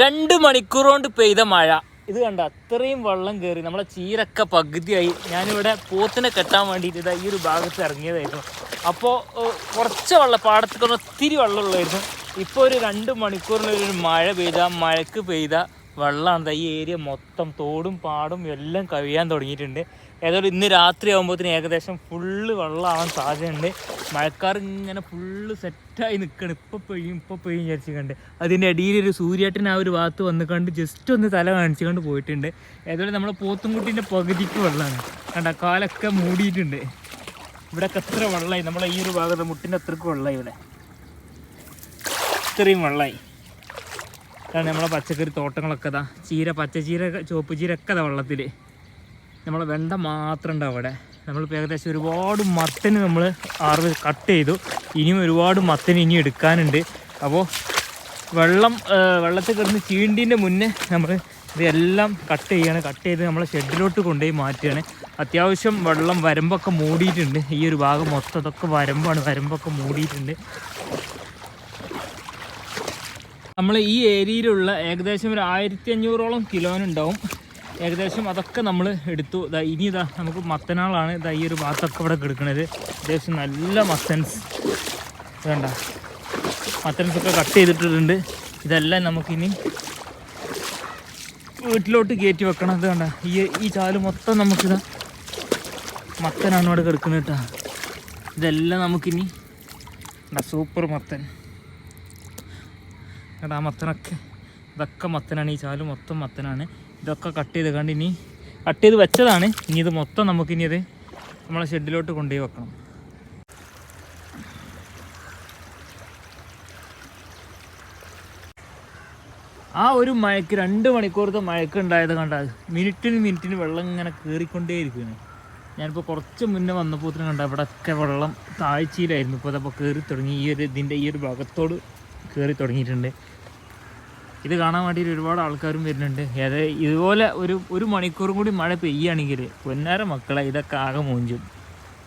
രണ്ട് മണിക്കൂർ കൊണ്ട് പെയ്ത മഴ. ഇത് കണ്ട അത്രയും വെള്ളം കയറി നമ്മളെ ചീരൊക്കെ പകുതിയായി. ഞാനിവിടെ പോത്തിനെ കെട്ടാൻ വേണ്ടിയിട്ട് ഈ ഒരു ഭാഗത്ത് ഇറങ്ങിയതായിരുന്നു. അപ്പോൾ കുറച്ച് വെള്ളം പാടത്തേക്കൊന്ന് ഒത്തിരി വെള്ളമുള്ളായിരുന്നു. ഇപ്പോൾ ഒരു രണ്ട് മണിക്കൂറിനൊരു മഴ പെയ്ത മഴക്ക് പെയ്ത വെള്ളമാണ് ഈ ഏരിയ മൊത്തം തോടും പാടും എല്ലാം കവിയാൻ തുടങ്ങിയിട്ടുണ്ട്. ഏതായാലും ഇന്ന് രാത്രി ആകുമ്പോഴത്തേന് ഏകദേശം ഫുള്ള് വെള്ളമാവാൻ സാധ്യതയുണ്ട്. മഴക്കാർ ഇങ്ങനെ ഫുള്ള് സെറ്റായി നിൽക്കണം ഇപ്പോൾ പെയ്യും ഇപ്പോൾ പെയ്യും വിചാരിച്ച് കണ്ട് അതിന്റെ ഇടയിൽ ഒരു സൂര്യാട്ടൻ ആ ഒരു ഭാഗത്ത് വന്ന് കണ്ട് ജസ്റ്റ് ഒന്ന് തല കാണിച്ചു കൊണ്ട് പോയിട്ടുണ്ട്. ഏതായാലും നമ്മൾ പോത്തുംകുട്ടീന്റെ പകുതിക്ക് വെള്ളമാണ്. കണ്ട കാലൊക്കെ മൂടിയിട്ടുണ്ട്. ഇവിടെയൊക്കെ എത്ര വെള്ളമായി? നമ്മളെ ഈ ഒരു ഭാഗത്ത് മുട്ടിന്റെ അത്രയ്ക്ക് വെള്ളമായി ഇവിടെ. ഇത്രയും വെള്ളമായി. കാരണം നമ്മളെ പച്ചക്കറി തോട്ടങ്ങളൊക്കെ ഇതാ. ചീര പച്ചച്ചീര ചുവപ്പ് ചീര ഒക്കെ ഇതാ വെള്ളത്തിൽ നമ്മളെ വെണ്ട മാത്രം ഉണ്ട് അവിടെ. നമ്മളിപ്പോൾ ഏകദേശം ഒരുപാട് മത്തന് നമ്മൾ ആറ് കട്ട് ചെയ്തു. ഇനിയും ഒരുപാട് മത്തന് ഇനി എടുക്കാനുണ്ട്. അപ്പോൾ വെള്ളം വെള്ളത്തിൽ കിടന്ന് ചീണ്ടിന്റെ മുന്നേ നമ്മൾ ഇതെല്ലാം കട്ട് ചെയ്യാണ്. കട്ട് ചെയ്ത് നമ്മളെ ഷെഡിലോട്ട് കൊണ്ടുപോയി മാറ്റുകയാണ്. അത്യാവശ്യം വെള്ളം വരമ്പൊക്കെ മൂടിയിട്ടുണ്ട്. ഈ ഒരു ഭാഗം മൊത്തം ഇതൊക്കെ വരമ്പാണ്. വരമ്പൊക്കെ മൂടിയിട്ടുണ്ട്. നമ്മൾ ഈ ഏരിയയിലുള്ള ഏകദേശം ഒരു ആയിരത്തി അഞ്ഞൂറോളം കിലോനുണ്ടാവും. ഏകദേശം അതൊക്കെ നമ്മൾ എടുത്തു. ഇതാ ഇനി ഇതാ നമുക്ക് മത്തനാളാണ് ഇതാ ഈ ഒരു ഭാഗത്തൊക്കെ ഇവിടെ കിടക്കുന്നത് അത്യാവശ്യം നല്ല മത്തൻസ്. വേണ്ട മത്തൻസ് ഒക്കെ കട്ട് ചെയ്തിട്ടിട്ടുണ്ട്. ഇതെല്ലാം നമുക്കിനി വീട്ടിലോട്ട് കയറ്റി വെക്കണം. ഇത് വേണ്ട ഈ ഈ ചാൽ മൊത്തം നമുക്കിതാ മത്തനാണ് ഇവിടെ കിടക്കുന്നത് കേട്ടോ. ഇതെല്ലാം നമുക്കിനി സൂപ്പർ മത്തൻ. എടാ മത്തനൊക്കെ. ഇതൊക്കെ മത്തനാണ് ഈ ചാൽ മൊത്തം മത്തനാണ്. ഇതൊക്കെ കട്ട് ചെയ്ത് കണ്ട് ഇനി കട്ട് ചെയ്ത് വെച്ചതാണ്. ഇനി ഇത് മൊത്തം നമുക്കിനി അത് നമ്മളെ ഷെഡിലോട്ട് കൊണ്ടുപോയി വെക്കണം. ആ ഒരു മഴയ്ക്ക് രണ്ട് മണിക്കൂറത്തെ മഴയ്ക്ക് ഉണ്ടായത് കണ്ട മിനിറ്റിന് മിനിറ്റിന് വെള്ളം ഇങ്ങനെ കയറിക്കൊണ്ടേയിരിക്കുന്നു ഞാനിപ്പോൾ കുറച്ച് മുന്നേ വന്നപ്പോൾ കണ്ട ഇവിടെയൊക്കെ വെള്ളം താഴ്ചയിലായിരുന്നു. ഇപ്പോൾ അതപ്പോൾ കയറി തുടങ്ങി. ഈ ഒരു ഇതിന്റെ ഈ ഒരു ഭാഗത്തോട് കയറി തുടങ്ങിയിട്ടുണ്ട്. ഇത് കാണാൻ വേണ്ടിയിട്ട് ഒരുപാട് ആൾക്കാരും വരുന്നുണ്ട്. അതായത് ഇതുപോലെ ഒരു ഒരു മണിക്കൂറും കൂടി മഴ പെയ്യുകയാണെങ്കിൽ പൊന്നാര മക്കളെ ഇതൊക്കെ ആകെ മൂഞ്ചും.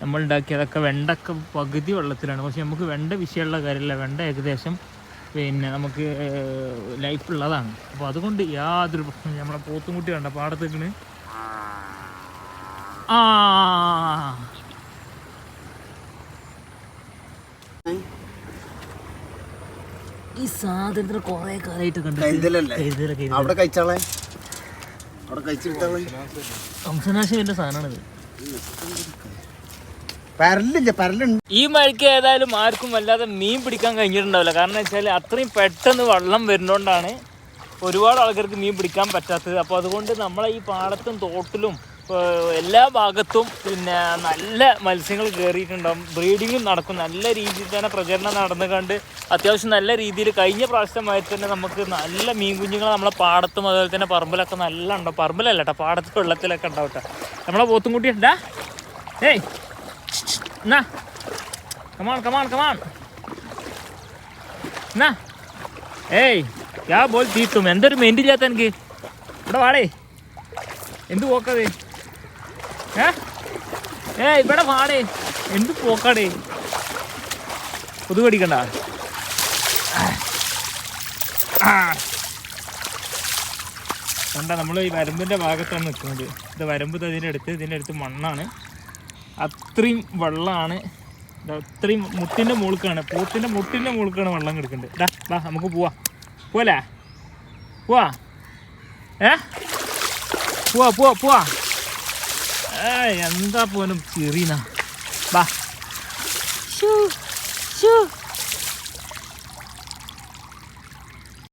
നമ്മൾ ഉണ്ടാക്കിയതൊക്കെ വെണ്ടൊക്കെ പകുതി വെള്ളത്തിലാണ്. പക്ഷെ നമുക്ക് വെണ്ട വിഷയമുള്ള കാര്യമില്ല. വെണ്ട ഏകദേശം പിന്നെ നമുക്ക് ലൈഫ് ഉള്ളതാണ്. അപ്പോൾ അതുകൊണ്ട് യാതൊരു പ്രശ്നം നമ്മളെ പോത്തുംകുട്ടി വേണ്ട പാടത്തേക്കിന് ആ. ഈ സാധനത്തിന് കുറെ കാലമായിട്ട് കണ്ടു. അവിടെ കഴിച്ചാളെ? അവിടെ കഴിച്ചിട്ടാളെ? സാധനമാണിത്. ഈ മഴയ്ക്ക് ഏതായാലും ആർക്കും വല്ലാതെ മീൻ പിടിക്കാൻ കഴിഞ്ഞിട്ടുണ്ടാവില്ല. കാരണം വെച്ചാൽ അത്രയും പെട്ടെന്ന് വെള്ളം വരുന്നോണ്ടാണ് ഒരുപാട് ആൾക്കാർക്ക് മീൻ പിടിക്കാൻ പറ്റാത്തത്. അപ്പോൾ അതുകൊണ്ട് നമ്മളെ ഈ പാടത്തും തോട്ടിലും എല്ലാ ഭാഗത്തും പിന്നെ നല്ല മത്സ്യങ്ങൾ കയറിയിട്ടുണ്ടാവും ബ്രീഡിങ്ങും നടക്കും. നല്ല രീതിയിൽ തന്നെ പ്രചരണം നടന്നു കണ്ട് അത്യാവശ്യം നല്ല രീതിയിൽ കഴിഞ്ഞ പ്രാവശ്യമായി തന്നെ നമുക്ക് നല്ല മീൻ കുഞ്ഞുങ്ങൾ നമ്മളെ പാടത്തും അതുപോലെ തന്നെ പറമ്പിലൊക്കെ നല്ല ഉണ്ടാവും പറമ്പിലല്ല കേട്ടോ പാടത്ത് വെള്ളത്തിലൊക്കെ ഉണ്ടാവും കേട്ടോ. നമ്മളെ പോത്തും കൂട്ടി ഉണ്ടാ? ഏയ് എന്നാ? കമാൺ കമാൺ കമാൺ എന്നാ? ഏയ് യാ ബോൾ തീത്തും. എന്തൊരു മെന്റില്ലാത്ത എനിക്ക്? ഇവിടെ വാടേ. എന്ത് പോക്കത്? ഏ? ഇവിടെ പാടേ എന്ത് പോക്കാടേ? കൊതു കടിക്കണ്ട കണ്ട നമ്മൾ ഈ വരമ്പിന്റെ ഭാഗത്താണ് നിൽക്കുന്നത് ഇത് വരമ്പ് ഇതിന്റെ അടുത്ത് ഇതിന്റെ അടുത്ത് മണ്ണാണ്. അത്രയും വെള്ളമാണ് അത്രയും മുട്ടിന്റെ മുഴുക്കാണ് പൂത്തിന്റെ മുട്ടിന്റെ മുഴുക്കാണ് വെള്ളം കിടക്കുന്നത് ഡാ വാ നമുക്ക് പോവാ. പോലേ പോവാ? ഏ? പോവാ പോവാ പോവാ. എന്താ പോലും ചിറീന. ബാ. Shoe shoe